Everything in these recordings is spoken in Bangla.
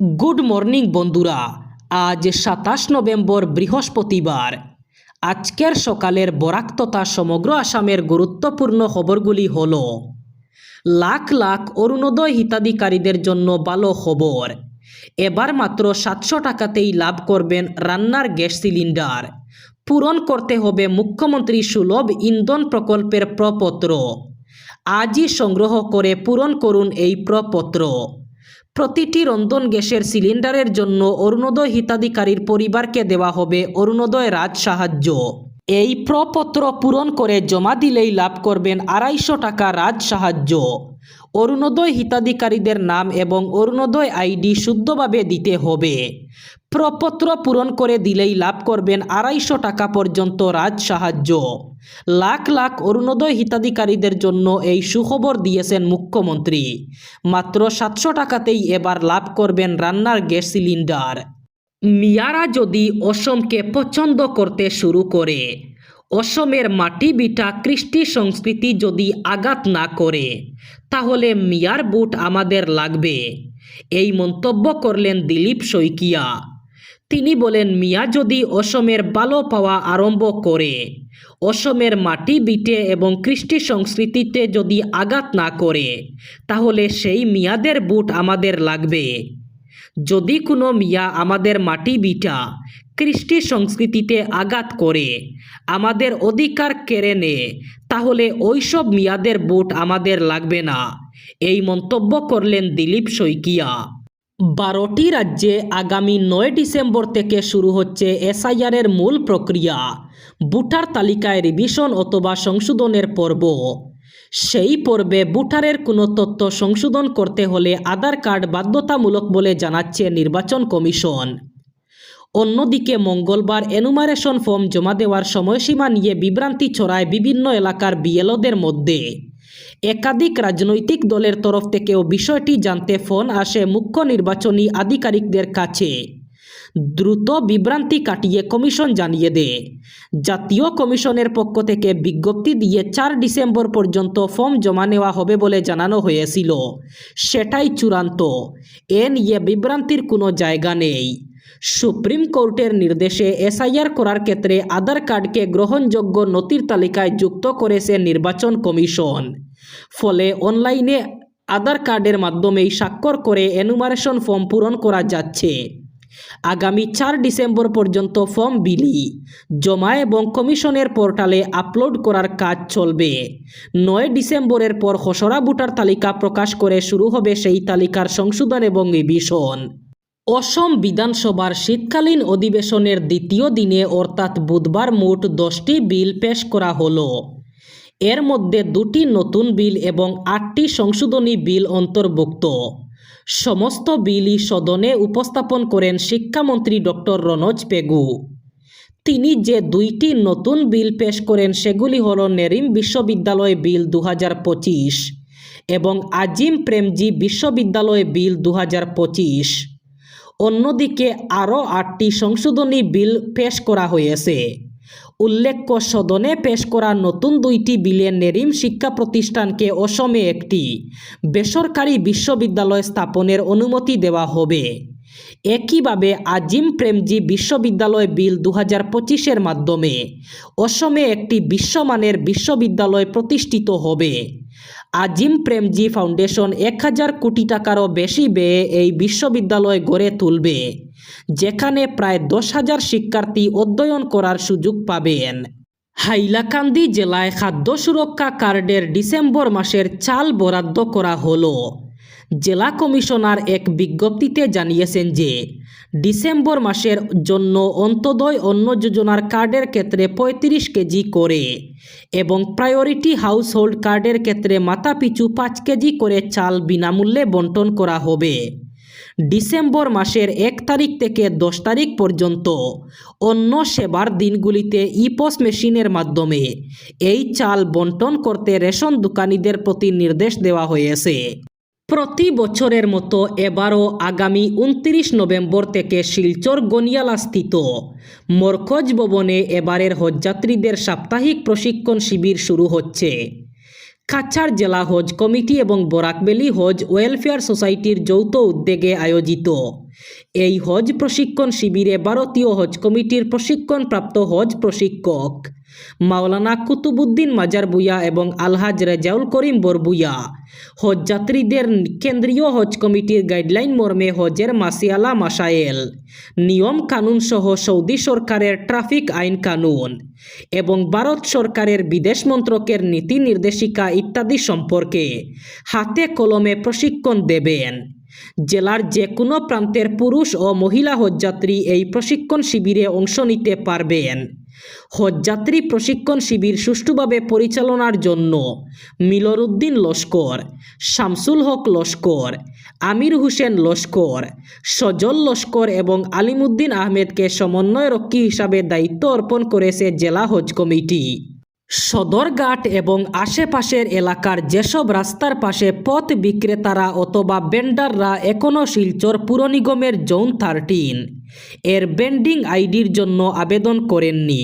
গুড মর্নিং বন্ধুরা। আজ সাতাশ নভেম্বর, বৃহস্পতিবার। আজকের সকালের বরাক তথা সমগ্র আসামের গুরুত্বপূর্ণ খবরগুলি হল, লাখ লাখ অরুণোদয় হিতাধিকারীদের জন্য ভালো খবর। এবার মাত্র সাতশো টাকাতেই লাভ করবেন রান্নার গ্যাস সিলিন্ডার। পূরণ করতে হবে মুখ্যমন্ত্রী সুলভ ইন্ধন প্রকল্পের প্রপত্র। আজই সংগ্রহ করে পূরণ করুন এই প্রপত্র। প্রতিটি রন্ধন গ্যাসের সিলিন্ডারের জন্য অরুণোদয় হিতাধিকারীর পরিবারকে দেওয়া হবে অরুণোদয় রাজ সাহায্য। এই প্রপত্র পূরণ করে জমা দিলেই লাভ করবেন আড়াইশো টাকা রাজ সাহায্য। অরুণোদয় হিতাধিকারীদের নাম এবং অরুণোদয় আইডি শুদ্ধভাবে দিতে হবে। প্রপত্র পূরণ করে দিলেই লাভ করবেন আড়াইশো টাকা পর্যন্ত রাজ সাহায্য। লাখ লাখ অরুণোদয় হিতাধিকারীদের জন্য এই সুখবর দিয়েছেন মুখ্যমন্ত্রী। মাত্র সাতশো টাকাতেই এবার লাভ করবেন রান্নার গ্যাস সিলিন্ডার। মিয়ারা যদি অসমকে পছন্দ করতে শুরু করে, অসমের মাটি বিটা কৃষ্টি সংস্কৃতি যদি আঘাত না করে, তাহলে মিয়ার বুট আমাদের লাগবে। এই মন্তব্য করলেন দিলীপ শইকিয়া। তিনি বলেন, মিয়া যদি অসমের ভালো পাওয়া আরম্ভ করে, অসমের মাটি বিটে এবং কৃষ্টি সংস্কৃতিতে যদি আঘাত না করে, তাহলে সেই মিয়াদের বুট আমাদের লাগবে। যদি কোনো মিয়া আমাদের মাটি বিটা, কৃষ্টি সংস্কৃতিতে আঘাত করে, আমাদের অধিকার কেড়ে নেয় তাহলে ওইসব মিয়াদের বুট আমাদের লাগবে না। এই মন্তব্য করলেন দিলীপ শইকিয়া। বারোটি রাজ্যে আগামী নয় ডিসেম্বর থেকে শুরু হচ্ছে এসআইআরের মূল প্রক্রিয়া, ভোটার তালিকায় রিভিশন অথবা সংশোধনের পর্ব। সেই পর্বে ভোটারের কোনো তথ্য সংশোধন করতে হলে আধার কার্ড বাধ্যতামূলক বলে জানাচ্ছে নির্বাচন কমিশন। অন্যদিকে মঙ্গলবার এনুমারেশন ফর্ম জমা দেওয়ার সময়সীমা নিয়ে বিভ্রান্তি ছড়ায় বিভিন্ন এলাকার বিএলওদের মধ্যে। একাধিক রাজনৈতিক দলের তরফ থেকেও বিষয়টি জানতে ফোন আসে মুখ্য নির্বাচনী আধিকারিকদের কাছে। দ্রুত বিভ্রান্তি কাটিয়ে কমিশন জানিয়ে দেয়। জাতীয় কমিশনের পক্ষ থেকে বিজ্ঞপ্তি দিয়ে চার ডিসেম্বর পর্যন্ত ফর্ম জমা নেওয়া হবে বলে জানানো হয়েছিল। সেটাই চূড়ান্ত। এ নিয়ে বিভ্রান্তির কোনো জায়গা নেই। সুপ্রিম কোর্টের নির্দেশে এসআইআর করার ক্ষেত্রে আধার কার্ডকে গ্রহণযোগ্য নথির তালিকায় যুক্ত করেছে নির্বাচন কমিশন। ফলে অনলাইনে আধার কার্ডের মাধ্যমেই স্বাক্ষর করে এনুমারেশন ফর্ম পূরণ করা যাচ্ছে। আগামী চার ডিসেম্বর পর্যন্ত ফর্ম বিলি, জমা এবং কমিশনের পোর্টালে আপলোড করার কাজ চলবে। নয় ডিসেম্বরের পর খসড়া ভোটার তালিকা প্রকাশ করে শুরু হবে সেই তালিকার সংশোধন এবং রিভিশন অসম বিধানসভার শীতকালীন অধিবেশনের দ্বিতীয় দিনে অর্থাৎ বুধবার মোট দশটি বিল পেশ করা হলো। এর মধ্যে দুটি নতুন বিল এবং আটটি সংশোধনী বিল অন্তর্ভুক্ত। সমস্ত বিলই সদনে উপস্থাপন করেন শিক্ষামন্ত্রী ডক্টর রনজ পেগু। তিনি যে দুইটি নতুন বিল পেশ করেন সেগুলি হল নেরিম বিশ্ববিদ্যালয় বিল দু হাজার পঁচিশ এবং আজিম প্রেমজি বিশ্ববিদ্যালয় বিল দু হাজার পঁচিশ। অন্যদিকে আরও আটটি সংশোধনী বিল পেশ করা হয়েছে। উল্লেখ্য, সদনে পেশ করা নতুন দুইটি বিলে নেরিম শিক্ষা প্রতিষ্ঠানকে অসমে একটি বেসরকারি বিশ্ববিদ্যালয় স্থাপনের অনুমতি দেওয়া হবে। একইভাবে আজিম প্রেমজি বিশ্ববিদ্যালয় বিল দু হাজার পঁচিশের মাধ্যমে অসমে একটি বিশ্বমানের বিশ্ববিদ্যালয় প্রতিষ্ঠিত হবে। আজিম প্রেমজি ফাউন্ডেশন এক হাজার কোটি টাকারও বেশি ব্যয়ে এই বিশ্ববিদ্যালয় গড়ে তুলবে। যেখানে প্রায় দশ হাজার শিক্ষার্থী অধ্যয়ন করার সুযোগ পাবেন। হাইলাকান্দি জেলায় খাদ্য সুরক্ষা কার্ডের ডিসেম্বর মাসের চাল বরাদ্দ করা হলো। জেলা কমিশনার এক বিজ্ঞপ্তিতে জানিয়েছেন যে, ডিসেম্বর মাসের জন্য অন্তদয় অন্ন যোজনার কার্ডের ক্ষেত্রে পঁয়ত্রিশ কেজি করে এবং প্রায়োরিটি হাউসহোল্ড কার্ডের ক্ষেত্রে মাথাপিছু পাঁচ কেজি করে চাল বিনামূল্যে বন্টন করা হবে। ডিসেম্বর মাসের এক তারিখ থেকে দশ তারিখ পর্যন্ত। অন্য সেবার দিনগুলিতে ইপস মেশিনের মাধ্যমে এই চাল বন্টন করতে রেশন দোকানিদের প্রতি নির্দেশ দেওয়া হয়েছে। প্রতি বছরের মতো এবারও আগামী উনত্রিশ নভেম্বর থেকে শিলচর গনিয়ালাস্থিত মরকজ ভবনে এবারের হজযাত্রীদের সাপ্তাহিক প্রশিক্ষণ শিবির শুরু হচ্ছে। কাছাড় জেলা হজ কমিটি এবং বরাকবেলি হজ ওয়েলফেয়ার সোসাইটির যৌথ উদ্যোগে আয়োজিত। এই হজ প্রশিক্ষণ শিবিরে ভারতীয় হজ কমিটির প্রশিক্ষণপ্রাপ্ত হজ প্রশিক্ষক মাওলানা কুতুবুদ্দিন মাজার বুয়া এবং আলহাজ রেজাউল করিম বরবুয়া হজ যাত্রীদের কেন্দ্রীয় হজ কমিটির গাইডলাইন মর্মে হজের মাসিয়ালা মাসায়েল। নিয়ম কানুন সহ সৌদি সরকারের ট্রাফিক আইন কানুন এবং ভারত সরকারের বিদেশ মন্ত্রকের নীতি নির্দেশিকা ইত্যাদি সম্পর্কে হাতে কলমে প্রশিক্ষণ দেবেন। জেলার যে কোনো প্রান্তের পুরুষ ও মহিলা হজযাত্রী এই প্রশিক্ষণ শিবিরে অংশ নিতে পারবেন। হজযাত্রী প্রশিক্ষণ শিবির সুষ্ঠুভাবে পরিচালনার জন্য মিলরুদ্দিন লস্কর, শামসুল হক লস্কর, আমির হোসেন লস্কর, সজল লস্কর এবং আলিমুদ্দিন আহমেদকে সমন্বয়রক্ষী হিসাবে দায়িত্ব অর্পণ করেছে জেলা হজ কমিটি। সদরঘাট এবং আশেপাশের এলাকার যেসব রাস্তার পাশে পথ বিক্রেতারা অথবা বেন্ডাররা এখনও শিলচর পুরনিগমের জোন থার্টিন এর বেন্ডিং আইডির জন্য আবেদন করেননি।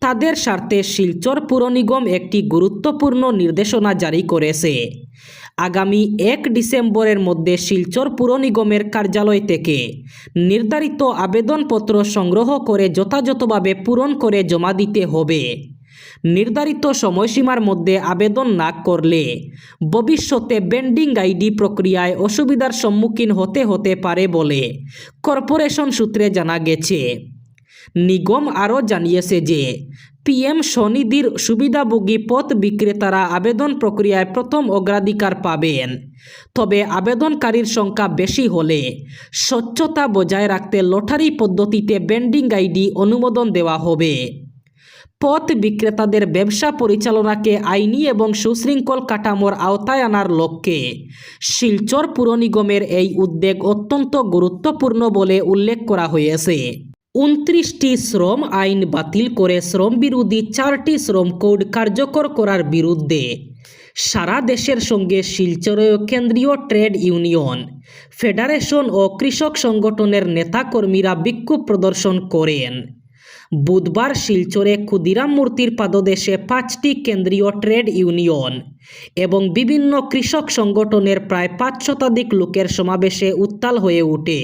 তাদের স্বার্থে শিলচর পুর নিগম একটি গুরুত্বপূর্ণ নির্দেশনা জারি করেছে। আগামী এক ডিসেম্বরের মধ্যে শিলচর পুর নিগমের কার্যালয় থেকে নির্ধারিত আবেদনপত্র সংগ্রহ করে যথাযথভাবে পূরণ করে জমা দিতে হবে। নির্ধারিত সময়সীমার মধ্যে আবেদন না করলে ভবিষ্যতে বেন্ডিং আইডি প্রক্রিয়ায় অসুবিধার সম্মুখীন হতে হতে পারে বলে কর্পোরেশন সূত্রে জানা গেছে। নিগম আরও জানিয়েছে যে, পিএম স্বনিধির সুবিধাভোগী পথ বিক্রেতারা আবেদন প্রক্রিয়ায় প্রথম অগ্রাধিকার পাবেন। তবে আবেদনকারীর সংখ্যা বেশি হলে স্বচ্ছতা বজায় রাখতে লটারি পদ্ধতিতে বেন্ডিং আইডি অনুমোদন দেওয়া হবে। পথ বিক্রেতাদের ব্যবসা পরিচালনাকে আইনি এবং সুশৃঙ্খল কাঠামোর আওতায় আনার লক্ষ্যে। শিলচর পুর নিগমের এই উদ্যোগ অত্যন্ত গুরুত্বপূর্ণ বলে উল্লেখ করা হয়েছে। উনত্রিশটি শ্রম আইন বাতিল করে শ্রম বিরোধী চারটি শ্রম কোড কার্যকর করার বিরুদ্ধে সারা দেশের সঙ্গে শিলচরেও কেন্দ্রীয় ট্রেড ইউনিয়ন, ফেডারেশন ও কৃষক সংগঠনের নেতাকর্মীরা বিক্ষোভ প্রদর্শন করেন। বুধবার শিলচরে ক্ষুদিরাম মূর্তির পাদদেশে পাঁচটি কেন্দ্রীয় ট্রেড ইউনিয়ন এবং বিভিন্ন কৃষক সংগঠনের প্রায় পাঁচ শতাধিক লোকের সমাবেশে উত্তাল হয়ে ওঠে।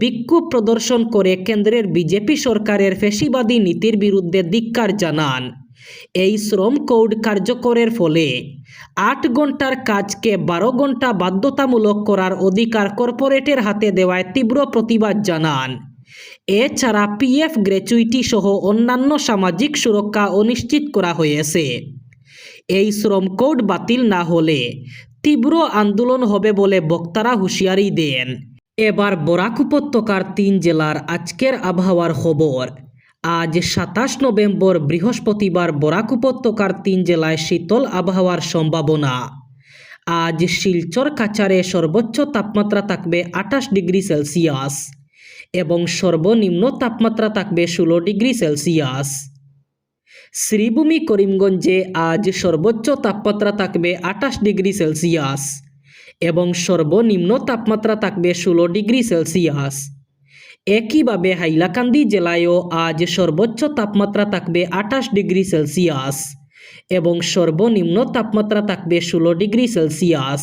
বিক্ষোভ প্রদর্শন করে কেন্দ্রের বিজেপি সরকারের ফেসিবাদী নীতির বিরুদ্ধে ধিক্কার জানান। এই শ্রম কোড কার্যকরের ফলে আট ঘণ্টার কাজকে বারো ঘণ্টা বাধ্যতামূলক করার অধিকার কর্পোরেটের হাতে দেওয়ায় তীব্র প্রতিবাদ জানান। এছাড়া পিএফ গ্র্যাচুইটি সহ অন্যান্য সামাজিক সুরক্ষা অনিশ্চিত করা হয়েছে। এই শ্রম কোড বাতিল না হলে তীব্র আন্দোলন হবে বলে বক্তারা হুঁশিয়ারি দেন। এবার বরাক উপত্যকার তিন জেলার আজকের আবহাওয়ার খবর। আজ সাতাশ নভেম্বর বৃহস্পতিবার বরাক উপত্যকার তিন জেলায় শীতল আবহাওয়ার সম্ভাবনা। আজ শিলচর কাছারে সর্বোচ্চ তাপমাত্রা থাকবে আঠাশ ডিগ্রি সেলসিয়াস। এবং সর্বনিম্ন তাপমাত্রা থাকবে ষোলো ডিগ্রি সেলসিয়াস। শ্রীভূমি করিমগঞ্জে আজ সর্বোচ্চ তাপমাত্রা থাকবে আঠাশ ডিগ্রি সেলসিয়াস এবং সর্বনিম্ন তাপমাত্রা থাকবে ষোলো ডিগ্রি সেলসিয়াস। একইভাবে হাইলাকান্দি জেলায়ও আজ সর্বোচ্চ তাপমাত্রা থাকবে আঠাশ ডিগ্রি সেলসিয়াস এবং সর্বনিম্ন তাপমাত্রা থাকবে ষোলো ডিগ্রি সেলসিয়াস।